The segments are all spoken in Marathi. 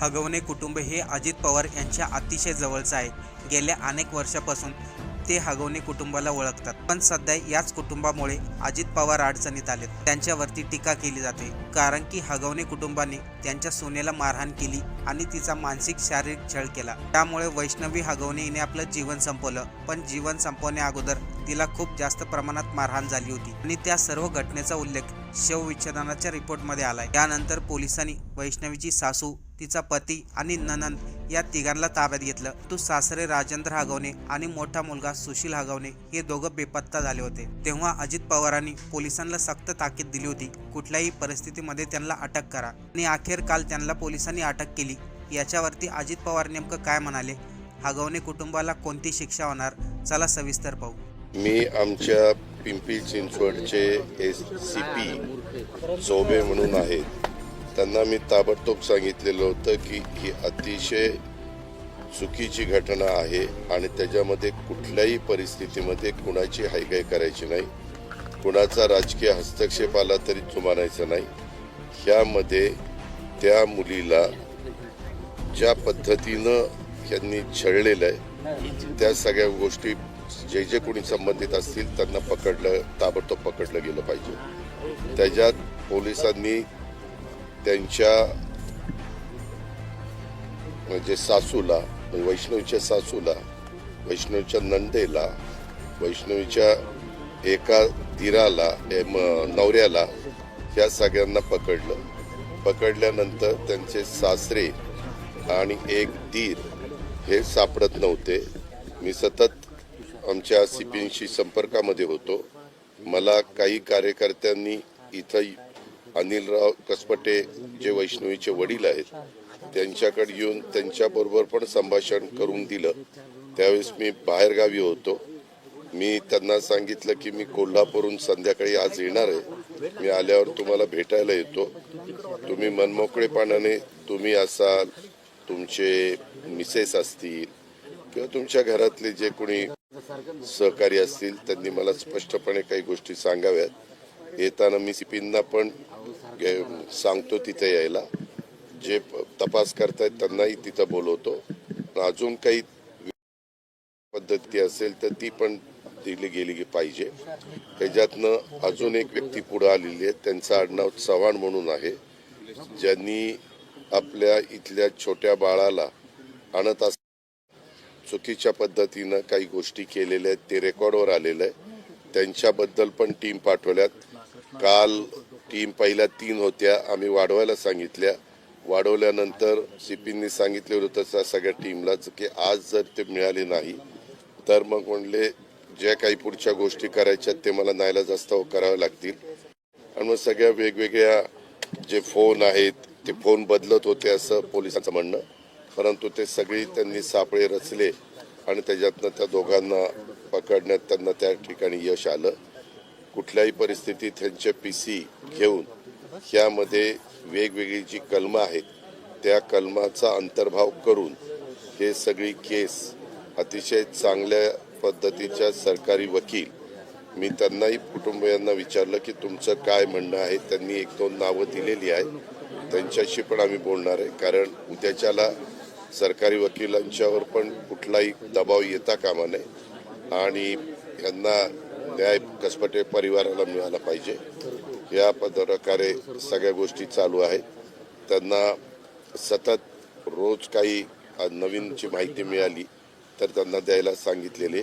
हगवणे कुटुंब हे अजित पवार यांच्या अतिशय जवळचं आहे. गेल्या अनेक वर्षापासून ते हगवणे कुटुंबाला ओळखतात. पण सध्या याच कुटुंबामुळे अजित पवार अडचणीत आलेत. त्यांच्यावरती टीका केली जाते. कारण की हगवणे कुटुंबाने त्यांच्या सोनेला मारहाण केली आणि तिचा मानसिक शारीरिक छळ केला. त्यामुळे वैष्णवी हगवणे हिने आपलं जीवन संपवलं. पण जीवन संपवण्या अगोदर तिला खूप जास्त प्रमाणात मारहाण झाली होती. आणि त्या सर्व घटनेचा उल्लेख शवविच्छेदनाच्या रिपोर्टमध्ये आलाय. त्यानंतर पोलिसांनी वैष्णवीची सासू तिचा पती आणि ननंद या तिघांना ताब्यात घेतलं. तू सासरे राजेंद्र हगवणे आणि मोठा मुलगा सुशील हगवणे हे दोघं बेपत्ता झाले होते. तेव्हा अजित पवारांनी पोलिसांना सक्त ताकीद दिली होती. कुठल्याही परिस्थितीमध्ये त्यांना अटक करा. आणि अखेर काल त्यांना पोलिसांनी अटक केली. याच्यावरती अजित पवार नेमकं काय म्हणाले? हगवणे कुटुंबाला कोणती शिक्षा होणार? चला सविस्तर पाहू. मी आमच्या पिंपरी चिंचवडचे एस सी पी चौबे म्हणून आहेत. त्यांना मी ताबडतोब सांगितलेलं होतं की ही अतिशय चुकीची घटना आहे आणि त्याच्यामध्ये कुठल्याही परिस्थितीमध्ये कुणाची हायगाय करायची नाही. कुणाचा राजकीय हस्तक्षेप आला तरी जुमानायचा नाही. ह्यामध्ये त्या मुलीला ज्या पद्धतीनं यांनी छळलेलं आहे त्या सगळ्या गोष्टी जे जे कोणी संबंधित असतील त्यांना पकडलं ताबडतोब पकडलं गेलं पाहिजे. त्याच्यात पोलिसांनी त्यांच्या म्हणजे सासूला म्हणजे वैष्णवीच्या सासूला वैष्णवीच्या नंदेला वैष्णवीच्या एका दिराला ए, म- नवऱ्याला ह्या सगळ्यांना पकडलं. पकडल्यानंतर त्यांचे सासरे आणि एक दीर हे सापडत नव्हते. मी सतत आमच्या सीपींशी संपर्कामध्ये होतो. मला काही कार्यकर्त्यांनी इथं अनिलराव कसपटे जे वैष्णवीचे वडील आहेत त्यांच्याकडे येऊन त्यांच्याबरोबर पण संभाषण करून दिलं. त्यावेळेस मी बाहेरगावी होतो. मी त्यांना सांगितलं की मी कोल्हापूरहून संध्याकाळी आज येणार आहे. मी आल्यावर तुम्हाला भेटायला येतो. तुम्ही मनमोकळेपणाने तुम्ही असाल तुमचे मिसेस असतील किंवा तुमच्या घरातले जे कोणी सहकारी असतील त्यांनी मला स्पष्टपणे काही गोष्टी सांगाव्यात. येताना मी सिपींना पण सांगतो तिथे यायला. जे तपास करतायत त्यांनाही तिथं बोलवतो. अजून काही पद्धती असेल तर ती पण दिली गेली पाहिजे. त्याच्यातनं अजून एक व्यक्ती पुढे आलेली आहे. त्यांचं आडनाव चव्हाण म्हणून आहे. ज्यांनी आपल्या इथल्या छोट्या बाळाला आणत अस चुकीच्या पद्धतीनं काही गोष्टी केलेल्या आहेत ते रेकॉर्डवर आलेलं आहे. त्यांच्याबद्दल पण टीम पाठवल्यात. काल टीम पहिल्या तीन होत्या आम्ही वाढवायला सांगितल्या. वाढवल्यानंतर सीपींनी सांगितले होतं त्या सगळ्या टीमलाच की आज जर ते मिळाले नाही तर मग म्हणले ज्या काही पुढच्या गोष्टी करायच्या ते मला नायला जास्त कराव्या लागतील. आणि मग सगळ्या वेगवेगळ्या जे फोन आहेत ते फोन बदलत होते असं पोलिसांचं म्हणणं. परंतु ते सगळी त्यांनी सापळे रचले आणि त्याच्यातनं त्या दोघांना पकडण्यात त्यांना त्या ठिकाणी यश आलं. कुठल्याही परिस्थितीत त्यांचे पी सी घेऊन ह्यामध्ये वेगवेगळी जी कलमं आहेत त्या कलमाचा अंतर्भाव करून हे सगळी केस अतिशय चांगल्या पद्धतीच्या सरकारी वकील मी त्यांनाही कुटुंबियांना विचारलं की तुमचं काय म्हणणं आहे? त्यांनी एक दोन नावं दिलेली आहेत. त्यांच्याशी पण आम्ही बोलणार आहे. कारण उद्याच्याला सरकारी वकिलांच्यावर पण कुठलाही दबाव येता कामा नये. आणि यांना न्याय कसपटे परिवाराला मिळाला पाहिजे. या प्रकारे सगळ्या गोष्टी चालू आहेत. त्यांना सतत रोज काही नवीनची माहिती मिळाली तर त्यांना द्यायला सांगितलेले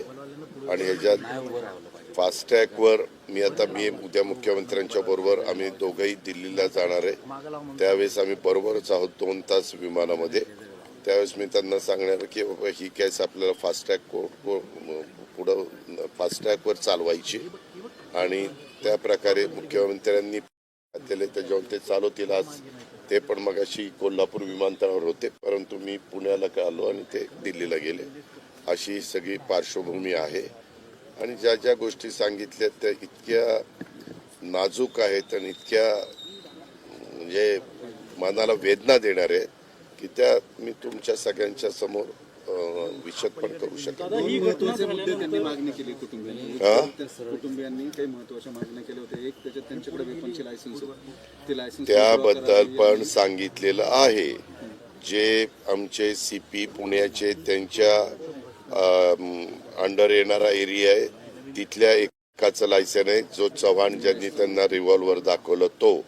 आणि ह्याच्यात फास्टॅगवर मी आता मी उद्या मुख्यमंत्र्यांच्या बरोबर आम्ही दोघंही दिल्लीला जाणार आहे. त्यावेळेस आम्ही बरोबरच आहोत दोन तास विमानामध्ये. त्यावेळेस मी त्यांना सांगणार की ही केस आपल्याला फास्टॅग कोर्ट पुढं फास्टॅगवर चालवायची आणि त्या प्रकारे मुख्यमंत्र्यांनी दिले त्याच्यावर ते चालवतील आज. ते पण मग अशी कोल्हापूर विमानतळावर होते परंतु मी पुण्याला का आलो आणि ते दिल्लीला गेले. अशी सगळी पार्श्वभूमी आहे. आणि ज्या ज्या गोष्टी सांगितल्या त्या इतक्या नाजूक आहेत आणि इतक्या म्हणजे मनाला वेदना देणार आहेत. की त्या मी तुमच्या सगळ्यांच्या समोर अं, विशद पण करू शकत दोन महत्त्वाचे मुद्दे त्यांनी मागणी केली कुटुंबियांनी. हा? काही महत्त्वाच्या मागण्या केल्या होत्या. एक त्याच्यात त्यांच्याकडे वेपनची लायसन्स होती. ते लायसन्स त्याबद्दल पण सांगितलेलं आहे. जे आमचे सी पी पुण्याचे त्यांच्या अंडर येणारा एरिया आहे तिथल्या एकाचं लायसन आहे जो चव्हाण ज्यांनी त्यांना रिव्हॉल्वर दाखवलं तो.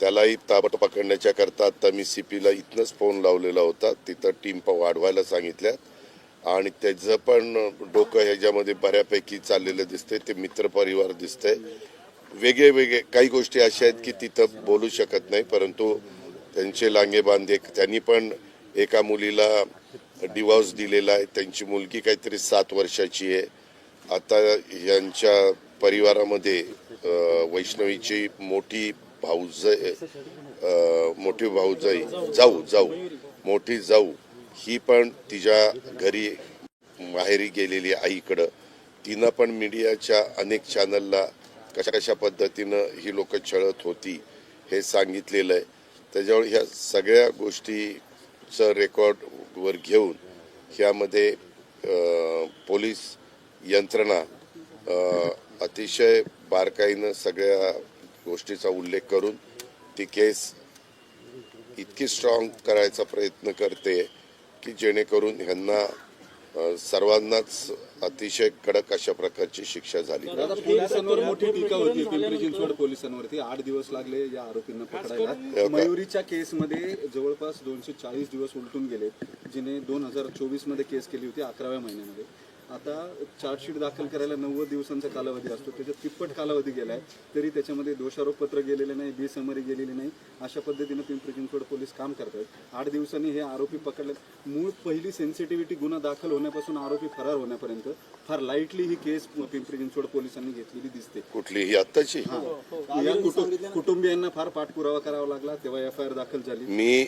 त्यालाही ताबड पकडण्याच्या करता आता मी सी पीला इथनंच फोन लावलेला होता. तिथं टीम वाढवायला सांगितल्या. आणि त्याचं पण डोकं ह्याच्यामध्ये बऱ्यापैकी चाललेलं दिसतंय. ते मित्रपरिवार दिसतंय. वेगळे वेगळे काही गोष्टी अशा आहेत की तिथं बोलू शकत नाही. परंतु त्यांचे लांगे बांधे त्यांनी पण एका मुलीला डिवॉर्स दिलेला आहे. त्यांची मुलगी काहीतरी सात वर्षाची आहे. आता यांच्या परिवारामध्ये वैष्णवीची मोठी भाऊज मोठी भाऊजाई जाऊ जाऊ. मोठी जाऊ. ही पण तिच्या घरी माहेरी गेलेली आईकडं. तिनं पण मीडियाच्या अनेक चॅनलला कशा कशा पद्धतीनं ही लोक छळत होती हे सांगितलेलं आहे. त्याच्यावर ह्या सगळ्या गोष्टीचं रेकॉर्डवर घेऊन ह्यामध्ये पोलीस यंत्रणा अतिशय बारकाईनं सगळ्या गोष्टीचा उल्लेख करून ती केस इतकी स्ट्रॉंग करायचा प्रयत्न करते की जेणेकरून ह्यांना सर्वांनाच अतिशय कडक अशा प्रकारची शिक्षा झाली. पोलिसांवर मोठी टीका होती पिंपरी चिंचवड पोलिसांवरती. आठ दिवस लागले या आरोपींना पकडायला. मयुरीच्या केसमध्ये जवळपास दोनशे चाळीस दिवस उलटून गेले जिने दोन हजार चोवीसमध्ये केस केली होती अकराव्या महिन्यामध्ये. आता चार्जशीट दाखल करायला नव्वद दिवसांचा कालावधी असतो. त्याच्यात तिप्पट कालावधी गेलाय. तरी त्याच्यामध्ये दोषारोपपत्र गेलेले नाही बी समरी गेलेली नाही. अशा पद्धतीनं पिंपरी चिंचवड पोलीस काम करतात आठ दिवसांनी हे आरोपी पकडले. मूळ पहिली सेन्सिटिव्हिटी गुन्हा दाखल होण्यापासून आरोपी फरार होण्यापर्यंत फार लाईटली ही केस पिंपरी चिंचवड पोलिसांनी घेतलेली दिसते. कुठली ही. आत्ताची या कुटुंब कुटुंबियांना फार पाठपुरावा करावा लागला. तेव्हा एफ आय आर दाखल झाली. मी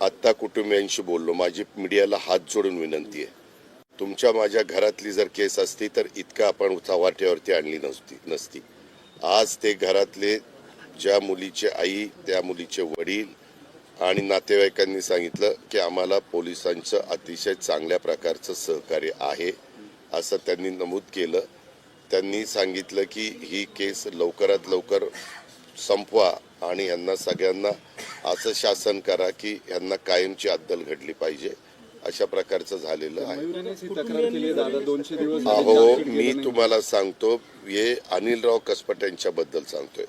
आत्ता कुटुंबियांशी बोललो. माझी मीडियाला हात जोडून विनंती आहे. तुमच्या माझ्या घरातली जर केस असती तर इतकं आपण चव्हाट्यावरती आणली नसती नसती. आज ते घरातले ज्या मुलीचे आई त्या मुलीचे वडील आणि नातेवाईकांनी सांगितलं की आम्हाला पोलिसांचं अतिशय चांगल्या प्रकारचं सहकार्य आहे असं त्यांनी नमूद केलं. त्यांनी सांगितलं की ही केस लवकरात लवकर संपवा आणि यांना सगळ्यांना असं शासन करा की यांना कायमची अद्दल घडली पाहिजे. अशा प्रकारचं झालेलं आहे. अहो मी. तुम्हाला सांगतो हे अनिलराव कसपट यांच्याबद्दल सांगतोय.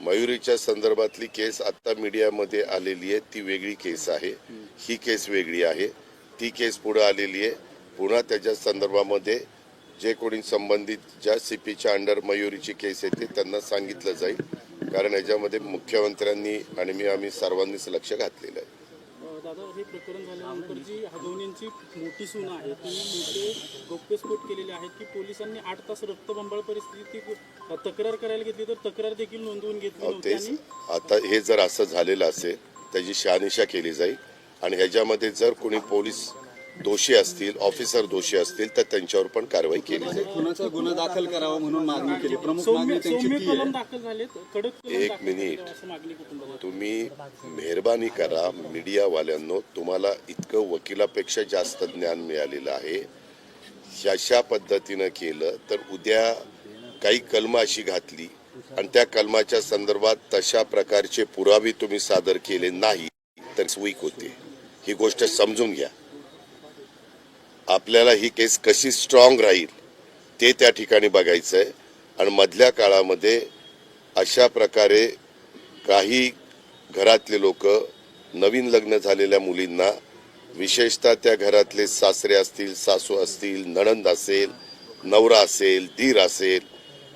मयुरीच्या संदर्भातली केस आता मीडियामध्ये आलेली आहे ती वेगळी केस आहे. ही केस वेगळी आहे. ती केस पुढे आलेली आहे. पुन्हा त्याच्या संदर्भामध्ये जे कोणी संबंधित ज्या सीपीच्या अंडर मयुरीची केस येते त्यांना सांगितलं जाईल. कारण याच्यामध्ये मुख्यमंत्र्यांनी आणि मी आम्ही सर्वांनीच लक्ष घातलेलं आहे. दादा हे प्रकरण झाल्यानंतर जी हगवण्यांची मोठी सून आहे. मोठे गौप्यस्फोट केलेले आहेत की पोलिसांनी आठ तास रक्तबंबाळ परिस्थिती तक्रार करायला घेतली तर तक्रार देखील नोंदवून घेतली नव्हती आणि आता हे जर असं झालेलं असेल त्याची शहानिशा केली जाईल आणि ह्याच्यामध्ये जर कोणी पोलीस दोषी असतील ऑफिसर दोषी असतील तर त्यांच्यावर पण कारवाई केली जाईल. खुनाचा गुन्हा दाखल करावा म्हणून मागणी केली? प्रमुख मागणी त्यांची ती कलम आहे. दाखल झालेत कडक कलम एक मिनिट. तुम्ही मेहरबानी करा मीडियावाल्यांनो. तुम्हाला इतकं वकिलापेक्षा जास्त ज्ञान मिळालेलं आहे. अशा पद्धतीनं केलं तर उद्या काही कलम अशी घातली. आणि त्या कलमाच्या संदर्भात तशा प्रकारचे पुरावे तुम्ही सादर केले नाही तर वीक होते. ही गोष्ट समजून घ्या. आपल्याला ही केस कशी स्ट्रॉंग राहील ते त्या ठिकाणी बघायचं आहे आणि मधल्या काळामध्ये अशा प्रकारे काही घरातले लोक नवीन लग्न झालेल्या मुलींना विशेषतः त्या घरातले सासरे असतील सासू असतील नणंद असेल नवरा असेल धीर असेल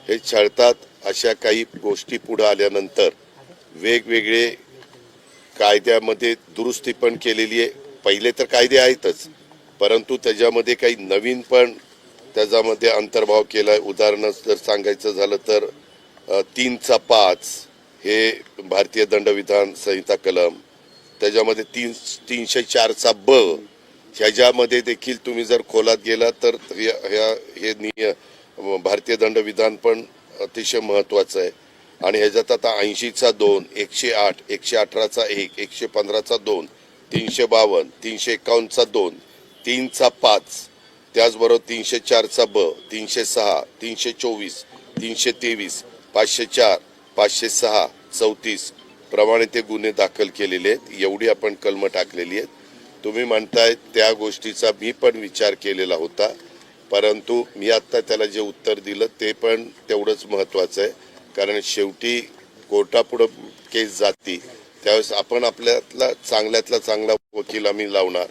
हे छळतात. अशा काही गोष्टी पुढे आल्यानंतर वेगवेगळे कायद्यामध्ये दुरुस्ती पण केलेली आहे. पहिले तर कायदे आहेतच. परंतु त्याच्यामध्ये काही नवीन पण त्याच्यामध्ये अंतर्भाव केला आहे उदाहरण जर सांगायचं झालं तर तीनचा पाच हे भारतीय दंडविधान संहिता कलम त्याच्यामध्ये तीन तीनशे चारचा ब ह्याच्यामध्ये देखील तुम्ही जर खोलात गेला तर ह्या ह्या- हे निय भारतीय दंडविधान पण अतिशय महत्वाचं आहे. आणि ह्याच्यात आता ऐंशीचा दोन एकशे आठ एकशे अठराचा एक एकशे पंधराचा दोन तीनशे बावन्न तीनशे एकावन्नचा दोन तीनचा पाच त्याचबरोबर तीनशे चारचा ब तीनशे सहा तीनशे चोवीस तीनशे तेवीस पाचशे चार पाचशे सहा चौतीस प्रमाणे ते गुन्हे दाखल केलेले आहेत. एवढी आपण कलमं टाकलेली आहेत. तुम्ही म्हणताय त्या गोष्टीचा मी पण विचार केलेला होता. परंतु मी आत्ता त्याला जे उत्तर दिलं ते पण तेवढंच महत्त्वाचं आहे. कारण शेवटी कोर्टापुढं केस जाती त्यावेळेस आपण आपल्यातला चांगल्यातला चांगला वकील आम्ही लावणार.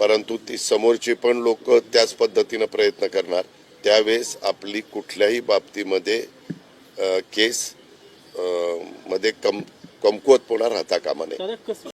परंतु ती समोरचे पण लोक त्याच पद्धतीनं प्रयत्न करणार. त्यावेळेस आपली कुठल्याही बाबतीमध्ये केस मध्ये कम कमकुवतपणा राहता कामा नये.